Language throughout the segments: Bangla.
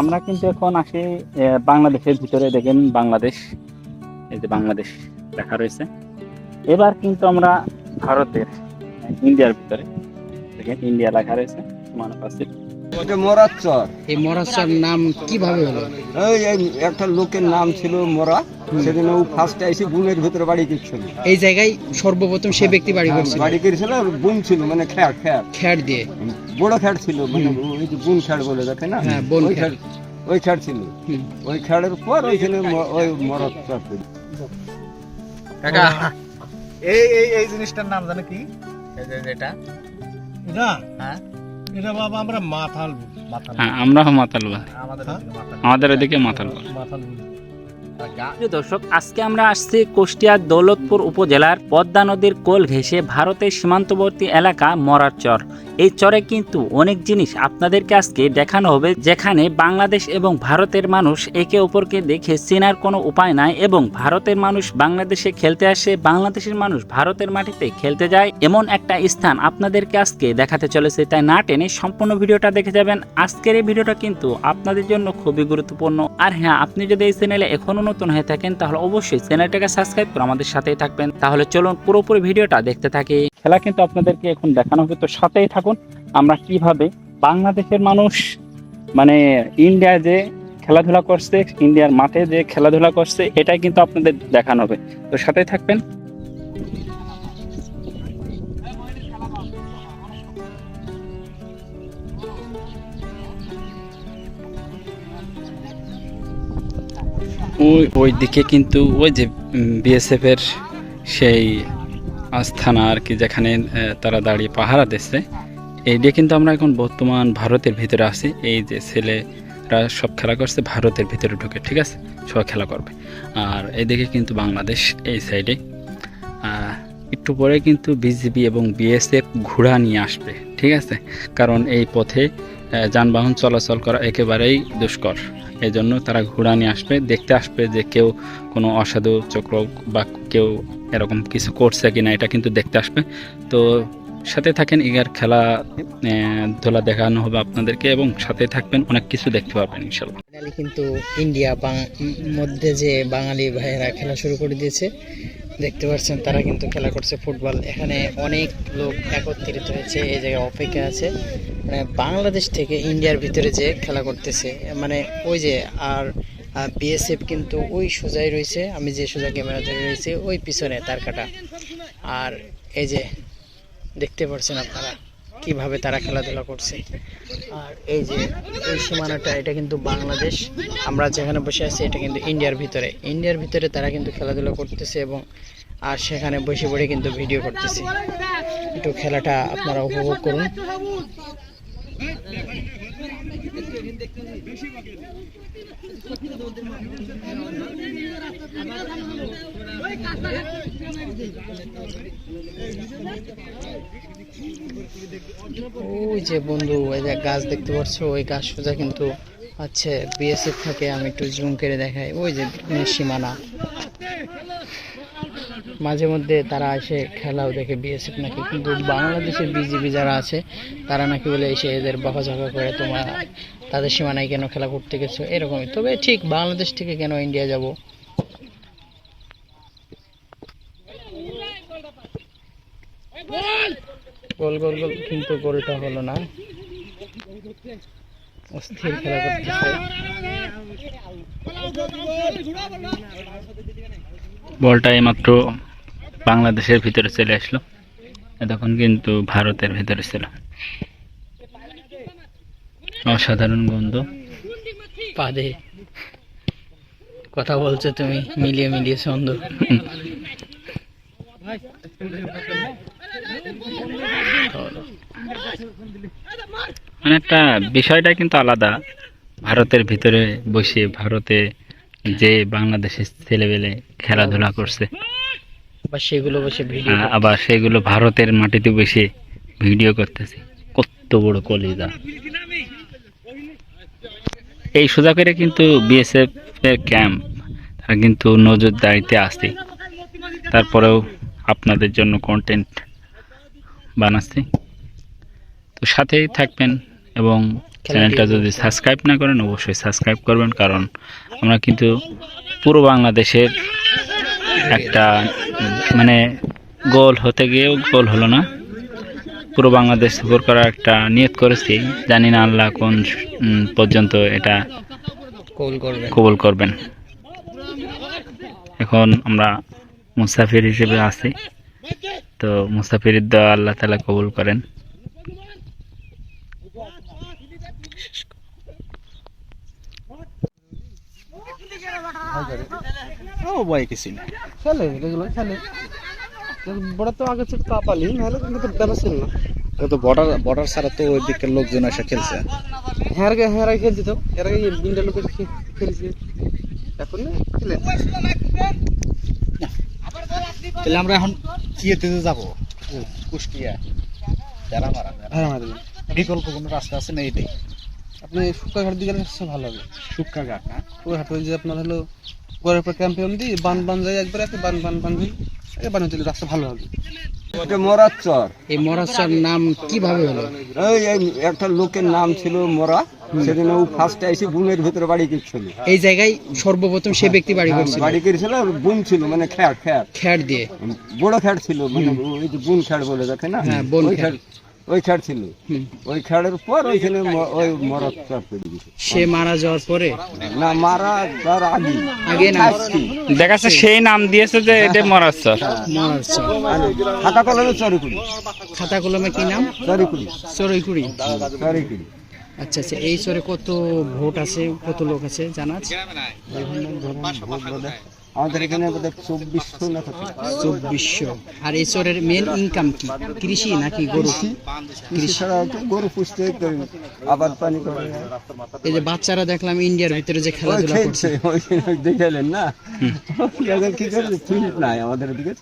আমরা কিন্তু এখন আসি বাংলাদেশের ভিতরে। দেখেন বাংলাদেশ এই যে বাংলাদেশ লেখা রয়েছে। এবার কিন্তু আমরা ভারতের ইন্ডিয়ার ভিতরে। দেখেন ইন্ডিয়া লেখা রয়েছে এটা মরার এই মহারাষ্ট্রের নাম কীভাবে হলো? একটা লোকের নাম ছিল মরা সেদিন ও ফার্স্ট এসে বুনের ভিতরে বাড়ি করছিল এই জায়গায় সর্বপ্রথম সে ব্যক্তি বাড়ি করছিল? বাড়ি করেছিল আর বুন ছিল মানে খ্যার খ্যার। খ্যাট দিয়ে। বড় খ্যার ছিল মানে ওই যে বুন খ্যার বলে দেখে না? হ্যাঁ, বুন ওই। খ্যার ওই খ্যার ছিল। ওই খ্যারের পর ওইখানে ওই মরদ ছিল। কাকা এই এই এই জিনিসটার নাম জানো কি? যে এটা। হ্যাঁ। এটা বাবা আমরা মাথাল মাথাল হ্যাঁ আমরাও মাতাল বলি। আমাদের হ্যাঁ? এদিকে মাথাল মাতাল বলি। মাথাল দর্শক, আজকে আমরা আসছি কুষ্টিয়ার দৌলতপুর উপজেলার পদ্মা নদীর কোল ঘেঁষে ভারতের সীমান্তবর্তী এলাকা মরার চর। এই চরে কিন্তু অনেক জিনিস আপনাদেরকে আজকে দেখানো হবে, যেখানে বাংলাদেশ এবং ভারতের মানুষ একে অপরকে দেখে চেনার কোনো উপায় নাই এবং ভারতের মানুষ বাংলাদেশে খেলতে আসে, বাংলাদেশের মানুষ ভারতের মাটিতে খেলতে যায়, এমন একটা স্থান আপনাদেরকে আজকে দেখাতে চলেছে। তাই না টেনে সম্পূর্ণ ভিডিওটা দেখে যাবেন। আজকের এই ভিডিওটা কিন্তু আপনাদের জন্য খুবই গুরুত্বপূর্ণ। আর হ্যাঁ আপনি যদি এই চ্যানেলে এখনও নতুন হয়ে থাকেন, তাহলে অবশ্যই চ্যানেলটাকে সাবস্ক্রাইব করে আমাদের সাথেই থাকবেন। তাহলে চলুন পুরোপুরি ভিডিওটা দেখতে থাকি। খেলা কিন্তু আপনাদেরকে এখন দেখানো হবে, তো সাথেই থাকুন। আমরা কীভাবে বাংলাদেশের মানুষ মানে ইন্ডিয়া যে খেলাধুলা করছে, ইন্ডিয়ার মাঠে যে খেলাধুলা করছে, এটাই কিন্তু আপনাদের দেখানো হবে। তো সাথেই থাকবেন। ওই ওই দিকে কিন্তু ওই যে বিএসএফ এর সেই আস্থানা আর কি যেখানে তারা দাঁড়িয়ে পাহারা দিচ্ছে, এই দিয়ে কিন্তু আমরা এখন বর্তমান ভারতের ভিতরে আছি। এই যে ছেলেরা সব খেলা করছে, ভারতের ভিতরে ঢুকে, ঠিক আছে? সব খেলা করবে। আর এইদিকে কিন্তু বাংলাদেশ এই সাইডে একটু পরে কিন্তু বিজিবি এবং বিএসএফ ঘোড়া নিয়ে আসবে, ঠিক আছে? কারণ এই পথে যানবাহন চলাচল করা একেবারেই দুষ্কর। এই জন্য তারা ঘোড়া নিয়ে আসবে, দেখতে আসবে যে কেউ কোনো অসাধু চক্র বা কেউ এরকম কিছু করছে কি না এটা কিন্তু দেখতে আসবে। তো সাথে থাকেন ইগার খেলা ধোলা দেখানো হবে আপনাদেরকে এবং সাথে থাকবেন, অনেক কিছু দেখতে পাবেন ইনশাল্লাহ কিন্তু ইন্ডিয়া মধ্যে যে বাঙালি ভাইয়েরা খেলা শুরু করে দিয়েছে দেখতে পাচ্ছেন, তারা কিন্তু খেলা করছে ফুটবল। এখানে অনেক লোক একত্রিত হয়েছে, এই জায়গায় অপেক্ষা আছে। মানে বাংলাদেশ থেকে ইন্ডিয়ার ভিতরে যে খেলা করতেছে মানে ওই যে আর বিএসএফ কিন্তু ওই সোজাই রয়েছে, আমি যে সোজা ক্যামেরা ধরে রয়েছে, ওই পিছনে তার কাটা। আর এই যে দেখতে পাচ্ছেন আপনারা কীভাবে তারা খেলাধুলা করছে। আর এই যে, এই সীমানাটা, এটা কিন্তু বাংলাদেশ। আমরা যেখানে বসে আছি, এটা কিন্তু ইন্ডিয়ার ভিতরে। ইন্ডিয়ার ভিতরে তারা কিন্তু খেলাধুলা করতেছে এবং, আর সেখানে বসে পড়ে কিন্তু ভিডিও করতেছে। একটু খেলাটা আপনারা উপভোগ করুন। ওই যে বন্ধু, ওই যে গাছ দেখতে পাচ্ছ, ওই গাছ সোজা কিন্তু হচ্ছে বিএসএফ থাকে, আমি একটু জুম করে দেখাই। ওই যে সীমানা। মাঝে মধ্যে তারা এসে খেলাও দেখে বিএসএফ নাকি, কিন্তু বাংলাদেশের বিজিবি যারা আছে, তারা নাকি বলে এসে এদের বকাঝকা করে তোমরা তাদের সীমানায় কেন খেলা করতে গেছো? এরকমই। তবে ঠিক বাংলাদেশ থেকে কেন ইন্ডিয়া যাব? গোল গোল গোল। কিন্তু গোলটা হলো না। অস্থির খেলা করতেছে বলটা এইমাত্র বাংলাদেশের ভিতরে চলে আসলো। এতক্ষণ কিন্তু ভারতের ভিতরে ছিল। অসাধারণ গন্ধ। পাদে। কথা বলছো তুমি মিলিয়ে মিলিয়ে ছন্দ। মানে একটা বিষয়টা কিন্তু আলাদা। ভারতের ভিতরে বসে ভারতে যে বাংলাদেশের ছেলেবেলে খেলাধুলা করছে। সেগুলো বসে ভিডিও আবার সেগুলো ভারতের মাটিতে বসে ভিডিও করতেছে। কত বড় কলিজা। এই সোজা করে কিন্তু বিএসএফ এর ক্যাম্প তারা কিন্তু নজরদারিতে আছে তারপরেও আপনাদের জন্য কন্টেন্ট বানাচ্ছি। তো সাথেই থাকবেন এবং চ্যানেলটা যদি সাবস্ক্রাইব না করেন অবশ্যই সাবস্ক্রাইব করবেন কারণ আমরা কিন্তু পুরো বাংলাদেশের একটা মানে গোল হতে গিয়েও গোল হলো না। পুরো বাংলাদেশ সফর করার একটা নিয়ত করেছি। জানি না আল্লাহ কোন পর্যন্ত এটা কবুল করবেন। এখন আমরা মুসাফির হিসেবে আছি। তো মুসাফিরের দেওয়া আল্লাহ তালা কবুল করেন। ও বয় কিছু না। খেলে এগুলো খেলে বড় তো আগে ছিল কাপালি নাহলে কিন্তু তো ব্যাপার ছিল না। তো বর্ডার বর্ডার ছাড়া তো ওই দিকের লোকজন এসে খেলছে। হ্যাঁ আগে হ্যাঁ আগে খেলছি তো। এর আগে তিনটা লোক খেলেছি। এখন খেলে। তাহলে আমরা এখন কিয়েতে যাব? কুষ্টিয়া। যারা মারা হ্যাঁ আমাদের বিকল্প কোনো রাস্তা আছে? না এইটাই আপনি শুক্কাঘাট দিকে সবচেয়ে ভালো হবে। শুক্কা ঘাট না শুক্কাঘাট ওই যে আপনার হলো ঘরের পর ক্যাম্পে দি বান বান যায় একবার আছে বান বান বান হই আগে বান রাস্তা ভালো হবে। এটা মরার এই মরাসার নাম কীভাবে হলো? এই একটা লোকের নাম ছিল মরা সেদিন ও ফার্স্ট এসে বুনের ভিতরে বাড়ি করছিল এই জায়গায় সর্বপ্রথম সে ব্যক্তি বাড়ি করছিল? বাড়ি করেছিল আর বুন ছিল মানে খ্যাট খ্যাট। খ্যাট দিয়ে? বড় খ্যাট ছিল মানে ওই যে বুন খ্যাট বলে দেখে না? হ্যাঁ, বুন খ্যাট। ওই খ্যাট ছিল। ওই খ্যাটের পর ওইখানে ওই মরার চর পেয়ে গেছে। সে মারা যাওয়ার পরে? না মারা তার আগে। আগে না? আসছি। দেখাচ্ছে সেই নাম দিয়েছে যে এটা মরাচ্ছর মরাচ্ছর খাতা কলমে চরে কুড়ি খাতা কলমে কি নাম? চরে কুড়ি চড়ইকুড়ি চরে কুড়ি আচ্ছা আচ্ছা এই চরে কত ভোট আছে? কত লোক আছে? জানা আছে? আমাদের এখানে বোধহয় চব্বিশশো না চব্বিশশো। আর এই চরের মেন ইনকাম কি? কৃষি নাকি গরু? কৃষি। ছাড়া গরু পুষতে আবাদ পানি করে। এই যে বাচ্চারা দেখলাম ইন্ডিয়ার ভিতরে যে খেলাধুলা করছে। দেখালেন না? কি করে ফিল্ড নাই আমাদের দিকে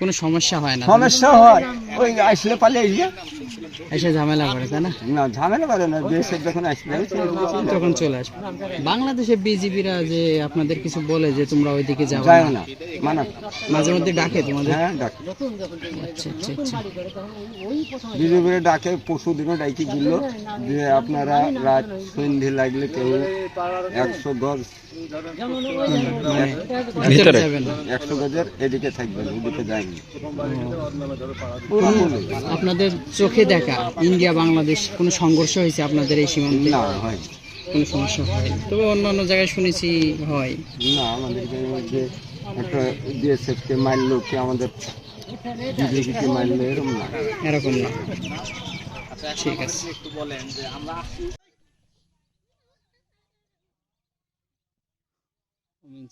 কোনো সমস্যা হয় না সমস্যা হয়। ওই আসলে পালে এসে ঝামেলা করে তাই না? না ঝামেলা করে না দেশে যখন আসলে তখন চলে আসবে। বাংলাদেশে বিজিবিরা যে আপনাদের কিছু বলে যে তোমরা ওইদিকে যাও না। মানা মাঝে মধ্যে ডাকে তোমাদের? হ্যাঁ ডাকে। আচ্ছা আচ্ছা আচ্ছা। বিজেপির ডাকে পরশু দিনও ডাকি দিল যে আপনারা রাত সন্ধে লাগলে কেউ একশো গজ ভিতরে? ভিতরে যাবেন না একশো গজের এদিকে থাকবেন ওদিকে যায়নি। আপনাদের চোখে দেখা ইন্ডিয়া বাংলাদেশ কোনো সংঘর্ষ হয়েছে আপনাদের এই সীমান্তে? না হয় কোনো সমস্যা হয় তবে অন্য অন্য জায়গায় শুনেছি হয়। না আমাদের যে একটা মারলো কি আমাদের? মারলো এরকম না। এরকম না। ঠিক আছে।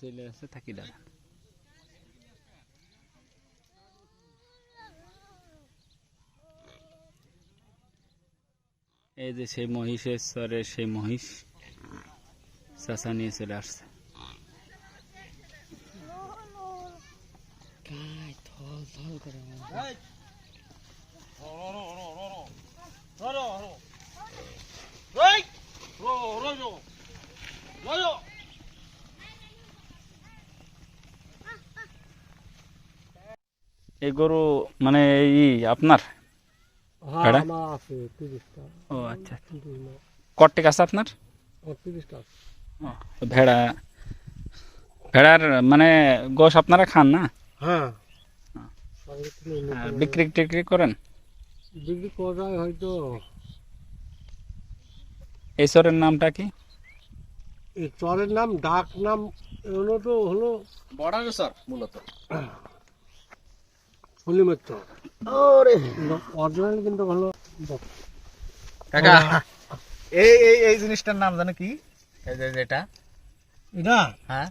চলে আসছে থাকি দাদা এই যে সেই মহিষের স্বরে সেই মহিষ চাষা নিয়ে চলে আসছে। এই গরু মানে এই আপনার? ভেড়া ও আচ্ছা আচ্ছা। কট্টেক আছে আপনার? ও, তো ভেড়া। ভেড়ার মানে গোশ আপনারা খান না? হ্যাঁ। আর বিক্রি টিক্রি করেন? বিক্রি করা যায় হয়তো। এই সরের নামটা কি? এই চরের নাম ডাক নাম হলো তো হলো বর্ডার স্যার মূলত। চর অরিজিনাল কিন্তু হলো কাকা। এই এই এই জিনিসটার নাম জানো কি? এই যে যেটা এটা। হ্যাঁ।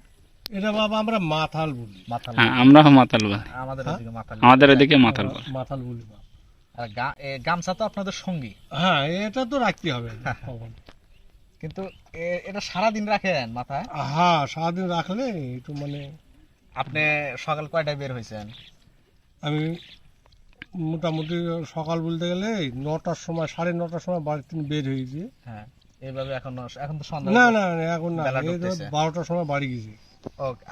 এটা বাবা আমরা মাথাল বলি। মাথাল হ্যাঁ আমরাও মাতাল বলি। আমাদের ওদিকে মাথাল আমাদের এদিকে মাতাল বলে। মাথাল বলি আর গামছা তো আপনাদের সঙ্গী। হ্যাঁ এটা তো রাখতে হবে। কিন্তু এ- এটা সারাদিন রাখেন মাথায়? হ্যাঁ সারাদিন রাখলে একটু মানে আপনি সকাল কয়টায় বের হয়েছেন? আমি মোটামুটি সকাল বলতে গেলে নটার সময় সাড়ে নটার সময় বাড়ি থেকে বের হয়েছি। হ্যাঁ এইভাবে এখন এখন তো সন্ধ্যা না না এখন না এই। বারোটার সময় বাড়ি গেছি।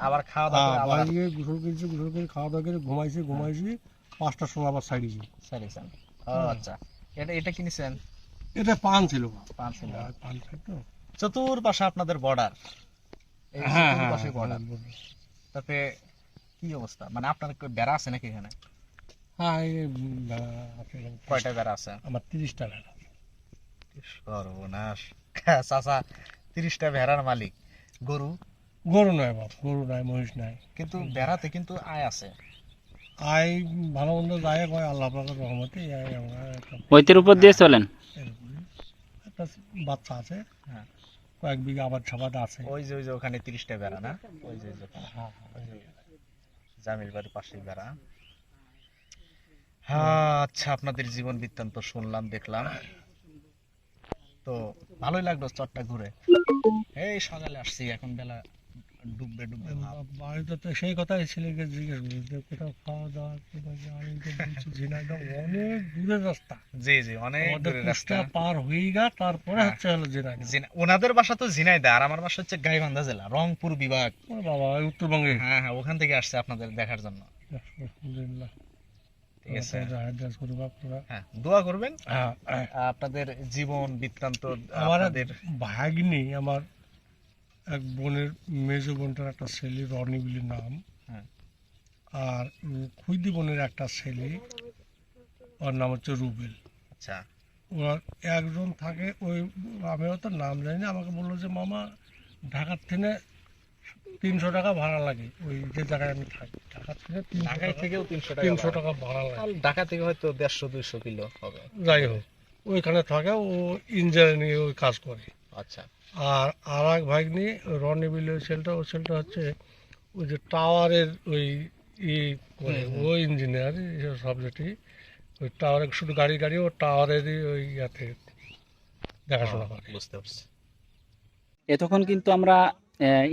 আবার খাওয়া দাওয়া হ্যাঁ বাড়ি গিয়ে গোসল করেছি গোসল করে খাওয়া দাওয়া করে ঘুমাইছি ঘুমাইছি পাঁচটার সময় আবার ছাড়িয়েছি সারিয়েছেন ও আচ্ছা এটা এটা কিনেছেন? এটা পান ছিল পাঁচ ছিল। পান ছিল তো। চতুর্পাশে আপনাদের বর্ডার হ্যাঁ হ্যাঁ চতুর্পাশে বর্ডার তাতে কি অবস্থা? মানে আপনার কি বেড়া আছে নাকি এখানে? হ্যাঁ বেড়া। কয়টা বেড়া আছে? আমার তিরিশটা ভেড়া সর্বনাশ। চাচা তিরিশটা ভেড়ার মালিক। গরু? গরু নয় বাপ গরু নাই মহিষ নাই। কিন্তু বেড়াতে কিন্তু আয় আছে। আই ভালো মন্দ যায় কয় আল্লাহ পাকের রহমতে আয় ওইতের উপর দিয়ে চলেন। একটা বাচ্চা আছে। হ্যাঁ। কয়েক বিঘা আবাদ সাবাদ আছে। ওই যে ওই যে ওখানে তিরিশটা বেড়া না? ওই যে ওই যে হ্যাঁ, ওই যে। জামিল বাড়ির পাশেই বেড়া। হ্যাঁ আচ্ছা আপনাদের জীবন বৃত্তান্ত শুনলাম, দেখলাম। তো ভালোই লাগল চটটা ঘুরে। এই সকালে আসছি, এখন বেলা ডুববে ডুববে। বাড়িতে তো সেই কথাই ছেলেকে জিজ্ঞেস করি যে কোথাও খাওয়া দাওয়া কি বলছে আমি তো বলছি ঝিনাইদহ অনেক দূরের রাস্তা। জি জি অনেক দূরের রাস্তা। পার হয়ে গা তারপরে হ্যাঁ। হচ্ছে হলো ঝিনাইদহ। ওনাদের বাসা তো ঝিনাইদহ আর আমার বাসা হচ্ছে গাইবান্ধা জেলা রংপুর বিভাগ। বাবা উত্তরবঙ্গে। হ্যাঁ হ্যাঁ ওখান থেকে আসছে আপনাদের দেখার জন্য। আলহামদুলিল্লাহ। ঠিক আছে। হ্যাঁ দোয়া করবেন। হ্যাঁ। আপনাদের জীবন বৃত্তান্ত আমাদের ভাগ্নি আমার এক বোনের মেজ বোনটার একটা ছেলে রনি বলে নাম। হ্যাঁ। আর খুইদি বোনের একটা ছেলে ওর নাম হচ্ছে রুবেল। আচ্ছা। ওরা একজন থাকে ওই আমি তো নাম জানি না আমাকে বলল যে মামা ঢাকার থেকে তিনশো টাকা ভাড়া লাগে। ওই যে জায়গায় আমি থাকি ঢাকার থেকে ঢাকায় থেকেও তিনশো টাকা তিনশো। টাকা ভাড়া লাগে। ঢাকা থেকে হয়তো দেড়শো দুইশো কিলো হবে। যাই হোক ওইখানে থাকে ও ইঞ্জিনিয়ারিং ওই কাজ করে। আচ্ছা। আর আর এক ভাগ্নি রনি বিল ওই ছেলেটা ওই ছেলেটা হচ্ছে ওই যে টাওয়ারের ওই ই করে ও ইঞ্জিনিয়ার সাবজেক্টই। ওই টাওয়ারে শুধু গাড়ি গাড়ি ও টাওয়ারেরই ওই ইয়াতে দেখাশোনা করে। বুঝতে পারছি। এতক্ষণ কিন্তু আমরা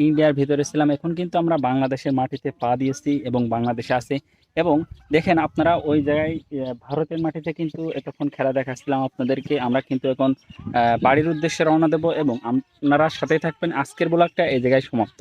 ইন্ডিয়ার ভিতরে ছিলাম। এখন কিন্তু আমরা বাংলাদেশের মাটিতে পা দিয়েছি এবং বাংলাদেশে আছে। এবং দেখেন আপনারা ওই জায়গায় ভারতের মাটিতে কিন্তু এতক্ষণ খেলা দেখাচ্ছিলাম আপনাদেরকে। আমরা কিন্তু এখন বাড়ির উদ্দেশ্যে রওনা দেব এবং আপনারা সাথে থাকবেন। আজকের ব্লগটা এই জায়গায় সমাপ্ত।